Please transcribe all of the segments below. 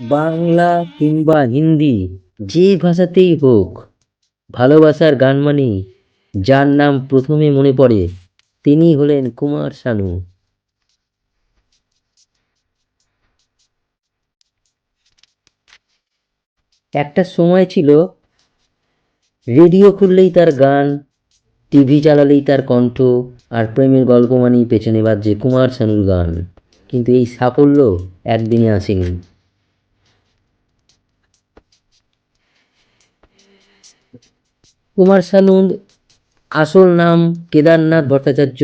বাংলা কিংবা হিন্দি, যে ভাষাতেই হোক, ভালোবাসার গান মানে যার নাম প্রথমে মনে পড়ে, তিনি হলেন কুমার শানু। একটা সময় ছিল, রেডিও খুললেই তার গান, টিভি চালালেই তার কণ্ঠ, আর প্রেমের গল্প মানেই পেছনে বাজছে কুমার শানুর গান। কিন্তু এই সাফল্য একদিনে আসেনি। কুমার শানুর আসল নাম কেদারনাথ ভট্টাচার্য।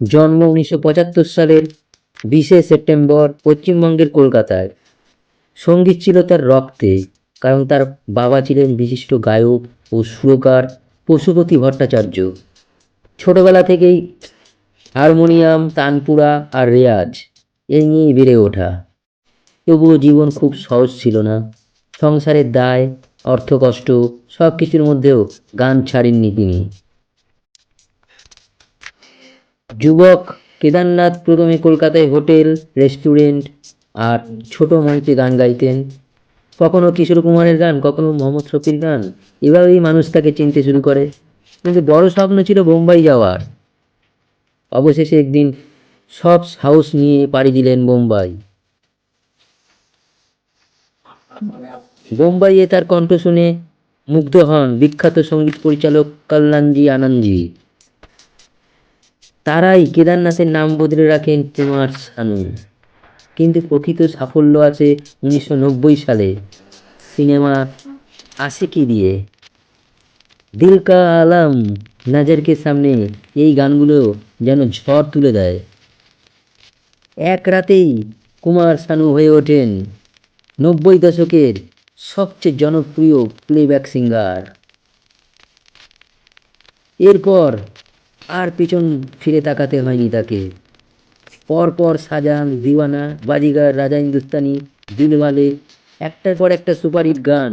জন্ম উনিশশো পঁচাত্তর সালের বিশে সেপ্টেম্বর পশ্চিমবঙ্গের কলকাতায়। সংগীত ছিল তার রক্তে, কারণ তার বাবা ছিলেন বিশিষ্ট গায়ক ও সুরকার পশুপতি ভট্টাচার্য। ছোটবেলা থেকেই হারমোনিয়াম, তানপুরা আর রেয়াজ এই নিয়েই বেড়ে ওঠা। তবুও জীবন খুব সহজ ছিল না। সংসারের দায়, অর্থকষ্ট সব কিছুর মধ্যেও গান ছাড়েননি তিনি। যুবক কেদারনাথ প্রথমে কলকাতায় হোটেল, রেস্টুরেন্ট আর ছোট মঞ্চে গান গাইতেন। কখনো কিশোর কুমারের গান, কখনো মোহাম্মদ শফির গান। এভাবেই মানুষ তাকে চিনতে শুরু করে। কিন্তু বড় স্বপ্ন ছিল বোম্বাই যাওয়ার। অবশেষে একদিন সব সাহস নিয়ে পাড়ি দিলেন বোম্বাই। বোম্বাইয়ে তার কণ্ঠ শুনে মুগ্ধ হন বিখ্যাত সংগীত পরিচালক কল্যাণজি আনন্দজি। তারাই কেদারনাথের নাম বদলে রাখেন কুমার শানু। কিন্তু প্রকৃত সাফল্য আছে উনিশশো নব্বই সালে। সিনেমা আশিকি দিয়ে? দিল কা আলম নজরকে সামনে এই গানগুলো যেন ঝড় তুলে দেয়। এক রাতেই কুমার শানু হয়ে ওঠেন নব্বই দশকের সবচেয়ে জনপ্রিয় প্লেব্যাক সিঙ্গার এরপর আর পিছন ফিরে তাকাতে হয়নি তাকে। পরপর সাজান দিওয়ানা, বাজিগার, রাজা হিন্দুস্তানি, দিলওয়ালে, একটার পর একটা সুপারহিট গান।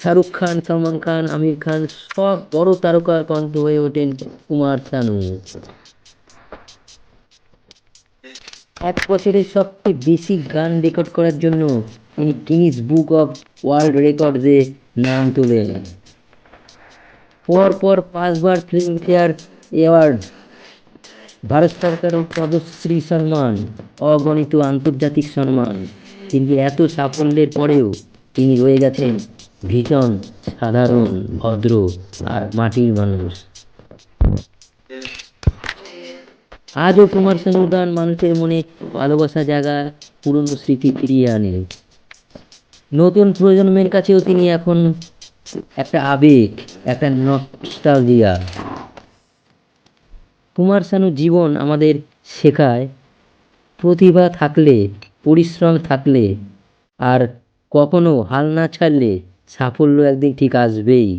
শাহরুখ খান, সলমান খান, আমির খান, সব বড় তারকার কণ্ঠ হয়ে ওঠেন কুমার শানু। এক বছরের সবচেয়ে বেশি গান রেকর্ড করার জন্য তিনি গিনিস বুক অফ ওয়ার্ল্ড রেকর্ডসে নাম তোলেন। পরপর পাঁচবার ফিল্মফেয়ার অ্যাওয়ার্ড, ভারত সরকারের পদ্মশ্রী সম্মান, অগণিত আন্তর্জাতিক সম্মান। কিন্তু এত সাফল্যের পরেও তিনি রয়ে গেছেন ভীষণ সাধারণ, ভদ্র আর মাটির মানুষ। আজও কুমার শানুর গান মানুষের মনে ভালোবাসা জায়গা পুরনো স্মৃতি ফিরিয়ে আনে। নতুন প্রজন্মের কাছেও তিনি এখন একটা আবেগ, একটা নস্টালজিয়া কুমার শানুর জীবন আমাদের শেখায় প্রতিভা থাকলে, পরিশ্রম থাকলে, আর কখনো হাল না ছাড়লে সাফল্য একদিন ঠিক আসবেই।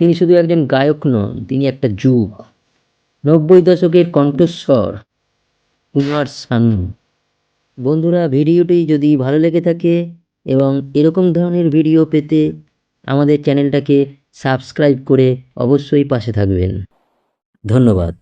তিনি শুধু একজন গায়ক নন, তিনি একটা যুগ। নব্বই দশকের কণ্ঠস্বর কুমার শানু বন্ধুরা, ভিডিওটি যদি ভালো লেগে থাকে এবং এরকম ধরনের ভিডিও পেতে আমাদের চ্যানেলটাকে সাবস্ক্রাইব করে অবশ্যই পাশে থাকবেন। ধন্যবাদ।